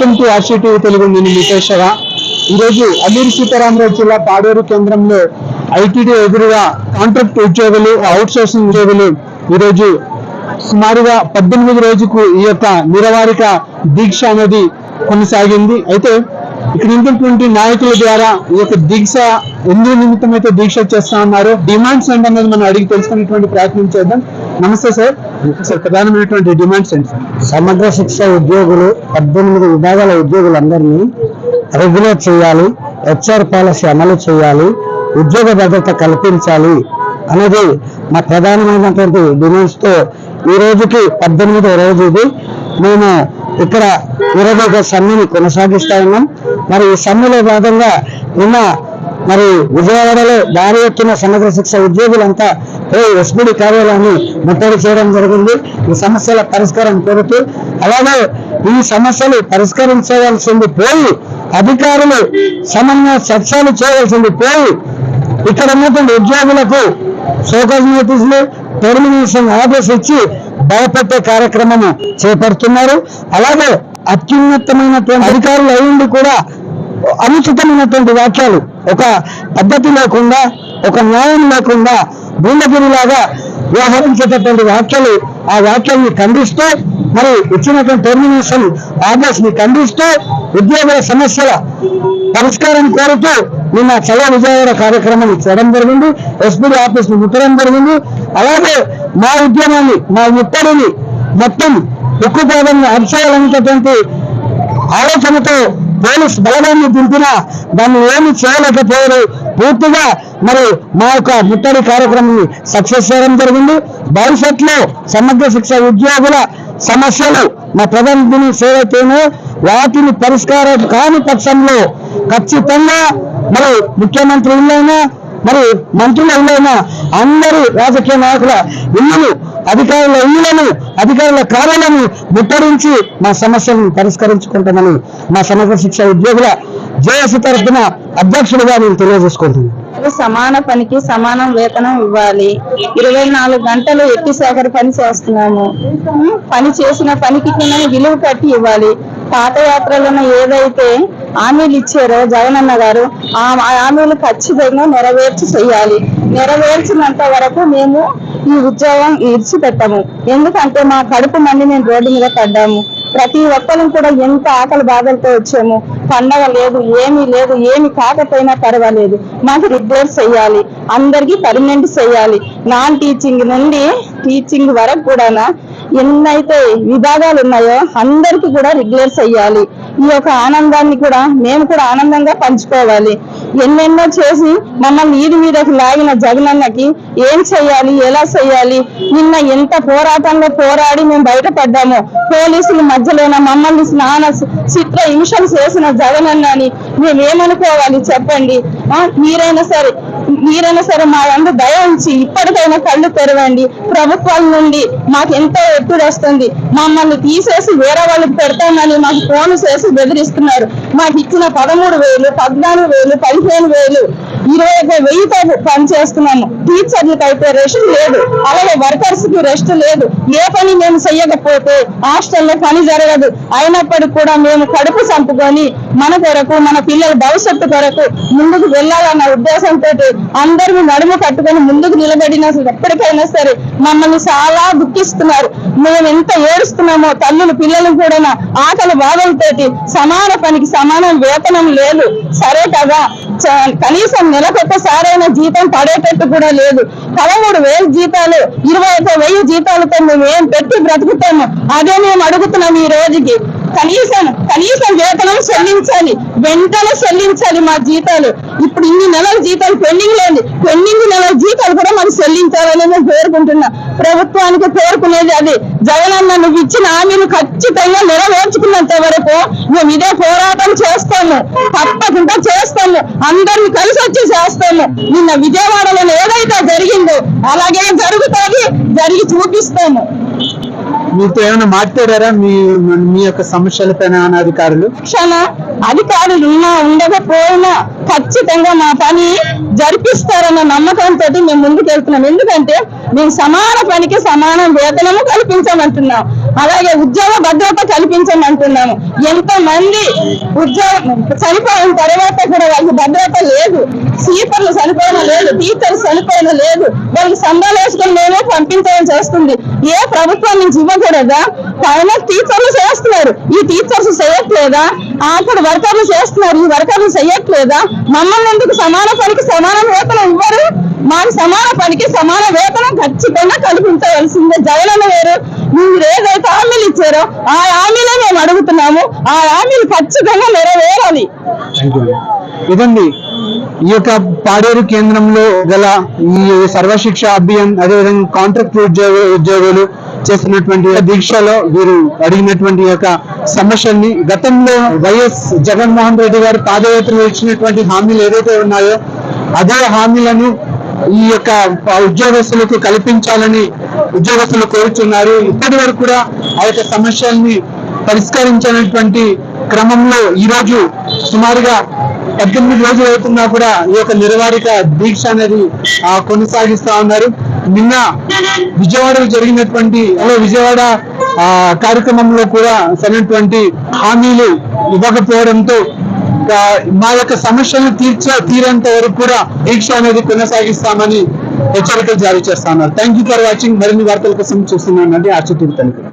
Welcome to RCT Telugu నేను నితేశ్వర ఈరోజు అల్లూరు సీతారామరాజు జిల్లా పాడేరు కేంద్రంలో ఐటీడీ ఎదురుగా కాంట్రాక్ట్ ఉద్యోగులు అవుట్ సోర్సింగ్ ఉద్యోగులు ఈరోజు సుమారుగా పద్దెనిమిది రోజుకు ఈ యొక్క నిరవారిక దీక్ష అనేది కొనసాగింది. అయితే ఇక్కడ ఉన్నటువంటి నాయకుల ద్వారా ఈ యొక్క దీక్ష ఎందు నిమిత్తం అయితే దీక్ష చేస్తా ఉన్నారు. డిమాండ్స్ ఏంటన్నది మనం అడిగి తెలుసుకునేటువంటి ప్రయత్నం చేద్దాం. నమస్తే సార్. సార్ ప్రధానమైనటువంటి డిమాండ్స్ ఏంటి? సార్ సమగ్ర శిక్ష ఉద్యోగులు పద్దెనిమిది విభాగాల ఉద్యోగులందరినీ రెగ్యులేట్ చేయాలి హెచ్ఆర్ పాలసీ అమలు చేయాలి ఉద్యోగ భద్రత కల్పించాలి అనేది మా ప్రధానమైనటువంటి డిమాండ్స్తో ఈ రోజుకి పద్దెనిమిదో రోజు ఇది. మేము ఇక్కడ ఇరవై ఒక సమ్మెని కొనసాగిస్తా ఉన్నాం. మరి ఈ సమ్మెలో భాగంగా నిన్న మరి విజయవాడలో భారీ ఎత్తున సమగ్ర శిక్ష ఉద్యోగులంతా ఏ ఎస్పీడి కార్యాలయాన్ని ముట్టడి చేయడం జరిగింది. ఈ సమస్యల పరిష్కారం కోరుతూ అలాగే ఈ సమస్యలు పరిష్కరించవలసింది పోయి అధికారులు సమన్వయ చర్చలు చేయవలసింది పోయి ఇక్కడ ఉన్నటువంటి ఉద్యోగులకు షోకాజ్ నోటీసులు టెర్మినేషన్ ఆర్డర్స్ ఇచ్చి భయపెట్టే కార్యక్రమము చేపడుతున్నారు. అలాగే అత్యున్నతమైనటువంటి అధికారులు అయ్యింది కూడా అనుచితమైనటువంటి వాక్యాలు ఒక పద్ధతి లేకుండా ఒక న్యాయం లేకుండా బూందగిరిలాగా వ్యవహరించేటటువంటి వ్యాఖ్యలు ఆ వ్యాఖ్యల్ని ఖండిస్తూ మరి ఇచ్చినటువంటి టెర్మినేషన్ ఆర్డర్స్ని ఖండిస్తూ ఉద్యోగుల సమస్యల పరిష్కారం కోరుతూ నిన్న చలో విజయవాడ కార్యక్రమాన్ని చేయడం జరిగింది. ఎస్పీ ఆఫీస్ని ముట్టడం జరిగింది. అలాగే మా ఉద్యమాన్ని మా ముట్టడిని మొత్తం ఉక్కుపాదన్ని అంశాలనేటటువంటి ఆలోచనతో పోలీస్ బలగాన్ని దింపిన దాన్ని ఏమి చేయలేకపోయారు. పూర్తిగా మరి మా యొక్క ముట్టడి కార్యక్రమం సక్సెస్ చేయడం జరిగింది. భవిష్యత్తులో సమగ్ర శిక్ష ఉద్యోగుల సమస్యలు మా ప్రధాని సేవైతేనే వాటిని పరిష్కారం కాని పక్షంలో ఖచ్చితంగా మరి ముఖ్యమంత్రి ఇల్లైనా మరి మంత్రుల ఇల్లైనా అందరూ రాజకీయ నాయకుల ఇల్లులు అధికారుల ఇళ్ళను అధికారుల కార్యాలను ముట్టరించి మా సమస్యలను పరిష్కరించుకుంటామని మా సమగ్ర శిక్ష ఉద్యోగుల జేఎస్ తరఫున అధ్యక్షుడిగా నేను తెలియజేసుకుంటున్నాను. సమాన పనికి సమానం వేతనం ఇవ్వాలి. ఇరవై నాలుగు గంటలు ఎట్టి సేకరి పని చేస్తున్నాము. పని చేసిన పనికి కింద విలువ కట్టి ఇవ్వాలి. పాదయాత్రలను ఏదైతే హామీలు ఇచ్చారో జగనన్న గారు ఆ ఆ హామీలు ఖచ్చితంగా నెరవేర్చి చేయాలి. నెరవేర్చినంత వరకు మేము ఈ ఉద్యోగం ఇడిచిపెట్టము ఎందుకంటే మా కడుపు మండి మేము రోడ్డు మీద పడ్డాము. ప్రతి ఒక్కరం కూడా ఎంత ఆకలి బాధలతో వచ్చాము. పండగ లేదు ఏమీ లేదు ఏమి కాకపోయినా పర్వాలేదు. మాకు రిగ్యులర్ చేయాలి అందరికీ పర్మనెంట్ చేయాలి నాన్ టీచింగ్ నుండి టీచింగ్ వరకు కూడా ఎన్నైతే విభాగాలు ఉన్నాయో అందరికీ కూడా రెగ్యులర్ చేయాలి ఈ యొక్క ఆనందాన్ని కూడా మేము కూడా ఆనందంగా పంచుకోవాలి. ఎన్నెన్నో చేసి మమ్మల్ని ఈది మీదకి లాగిన జగనన్నకి ఏం చేయాలి ఎలా చేయాలి నిన్న ఎంత పోరాటంలో పోరాడి మేము బయటపడ్డాము. పోలీసుల మధ్యలోన మమ్మల్ని స్నాన చిత్ర హింసలు చేసిన జగనన్నని మేమేమనుకోవాలి చెప్పండి? మీరైనా సరే మీరైనా సరే మా అందరూ దయ ఉంచి ఇప్పటికైనా కళ్ళు తెరవండి. ప్రభుత్వాల నుండి మాకు ఎంతో ఎత్తుడు వస్తుంది. మమ్మల్ని తీసేసి వేరే వాళ్ళకి పెడతామని మాకు ఫోన్ చేసి బెదిరిస్తున్నారు. మాకు ఇచ్చిన పదమూడు వేలు పద్నాలుగు వేలు పదిహేను వేలు ఇరవై ఒక వెయ్యితో పనిచేస్తున్నాము. టీచర్లకు అయితే రెస్ట్ లేదు. అలాగే వర్కర్స్కి రెస్ట్ లేదు. ఏ పని మేము చెయ్యకపోతే హాస్టల్లో పని జరగదు. అయినప్పటికీ కూడా మేము కడుపు చంపుకొని మన కొరకు మన పిల్లల భవిష్యత్తు కొరకు ముందుకు వెళ్ళాలన్న ఉద్దేశంతో అందరూ నడుము కట్టుకొని ముందుకు నిలబడిన ఎప్పటికైనా సరే మమ్మల్ని చాలా దుఃఖిస్తున్నారు మేము ఎంత ఏడుస్తున్నామో తల్లులు పిల్లలు కూడా ఆకలి బాధలతోటి సమాన పనికి సమానం వేతనం లేదు. సరే కదా. చ- కనీసం నెలకొకసారైనా జీతం పడేటట్టు కూడా లేదు. పదమూడు వేలు జీతాలు ఇరవై ఒక వెయ్యి జీతాలతో మేము ఏం పెట్టి బ్రతుకుతాము? అదే మేము అడుగుతున్నాం ఈ రోజుకి. కనీసం కనీసం వేతనం చెల్లించాలి వెంటనే చెల్లించాలి మా జీతాలు. ఇప్పుడు ఇన్ని నెలల జీతాలు పెండింగ్ లేదు పెండింగ్ నెలల జీతాలు కూడా మనం చెల్లించాలని నేను కోరుకుంటున్నా. ప్రభుత్వానికి కోరుకునేది అది. జగనన్న నువ్వు ఇచ్చిన హామీలు ఖచ్చితంగా నెరవేర్చుకున్నంత వరకు మేము ఇదే పోరాటం చేస్తాము. తప్పకుండా చేస్తాము. అందరిని కలిసి వచ్చి చేస్తాము. నిన్న విజయవాడలో ఏదైతే జరిగిందో అలాగే జరుగుతుంది. జరిగి చూపిస్తాము. మీతో ఏమైనా మాట్లాడారా? మీ మీ యొక్క సమస్యలపైన అధికారులు? అధికారులు ఉన్నా ఉండకపోయినా ఖచ్చితంగా మా పని జరిపిస్తారన్న నమ్మకంతో మేము ముందుకు వెళ్తున్నాం ఎందుకంటే మేము సమాన పనికి సమాన వేతనము కల్పించమంటున్నాం. అలాగే ఉద్యోగ భద్రత కల్పించమంటున్నాము. ఎంతో మంది ఉద్యోగం చనిపోయిన తర్వాత కూడా వాళ్ళకి భద్రత లేదు. స్లీపర్లు చనిపోయిన లేదు టీచర్స్ చనిపోయిన లేదు. వాళ్ళకి సంబాలు వేసుకొని మేమే పంపించడం చేస్తుంది. ఏ ప్రభుత్వం నుంచి ఇవ్వకూడదా? పైన టీచర్లు చేస్తున్నారు. ఈ టీచర్స్ చేయట్లేదా? అక్కడ వర్కర్లు చేస్తున్నారు. ఈ వర్కర్లు చేయట్లేదా? మమ్మల్ని ఎందుకు సమాన పనికి సమాన వేతనం ఇవ్వరు? మాకు సమాన పనికి సమాన వేతనం ఖచ్చితంగా కల్పించవలసిందే. జగనన్న వేరు మీరు ఏదైతే హామీలు ఇచ్చారో ఆ హామీలే మేము అడుగుతున్నాము. ఆ హామీలు ఖచ్చితంగా నెరవేరాలి. ఇదండి ఈ యొక్క పాడేరు కేంద్రంలో గల ఈ సర్వశిక్ష అభియాన్ అదేవిధంగా కాంట్రాక్ట్ ఉద్యోగ ఉద్యోగులు చేసినటువంటి దీక్షలో వీరు అడిగినటువంటి యొక్క సమస్యల్ని గతంలో వైఎస్ జగన్మోహన్ రెడ్డి గారు పాదయాత్రలో ఇచ్చినటువంటి హామీలు ఏదైతే ఉన్నాయో అదే హామీలను ఈ యొక్క ఉద్యోగస్తులకు కల్పించాలని ఉద్యోగస్తులు కోరుచున్నారు. ఇప్పటి వరకు కూడా ఆ యొక్క సమస్యల్ని పరిష్కరించినటువంటి క్రమంలో ఈ రోజు సుమారుగా పద్దెనిమిది రోజులు అవుతున్నా కూడా ఈ యొక్క నిర్వారిక దీక్ష అనేది ఆ, కొనసాగిస్తా ఉన్నారు. నిన్న విజయవాడలో జరిగినటువంటి అదే విజయవాడ ఆ, కార్యక్రమంలో కూడా సరైనటువంటి హామీలు ఇవ్వకపోవడంతో మా యొక్క సమస్యలు తీర్చ తీరేంత వరకు కూడా దీక్ష అనేది కొనసాగిస్తామని హెచ్చరికలు జారీ చేస్తా ఉన్నారు. థ్యాంక్ యూ ఫర్ వాచింగ్ మరిన్ని వార్తల కోసం చూస్తున్నానండి. అంటే ఆర్చి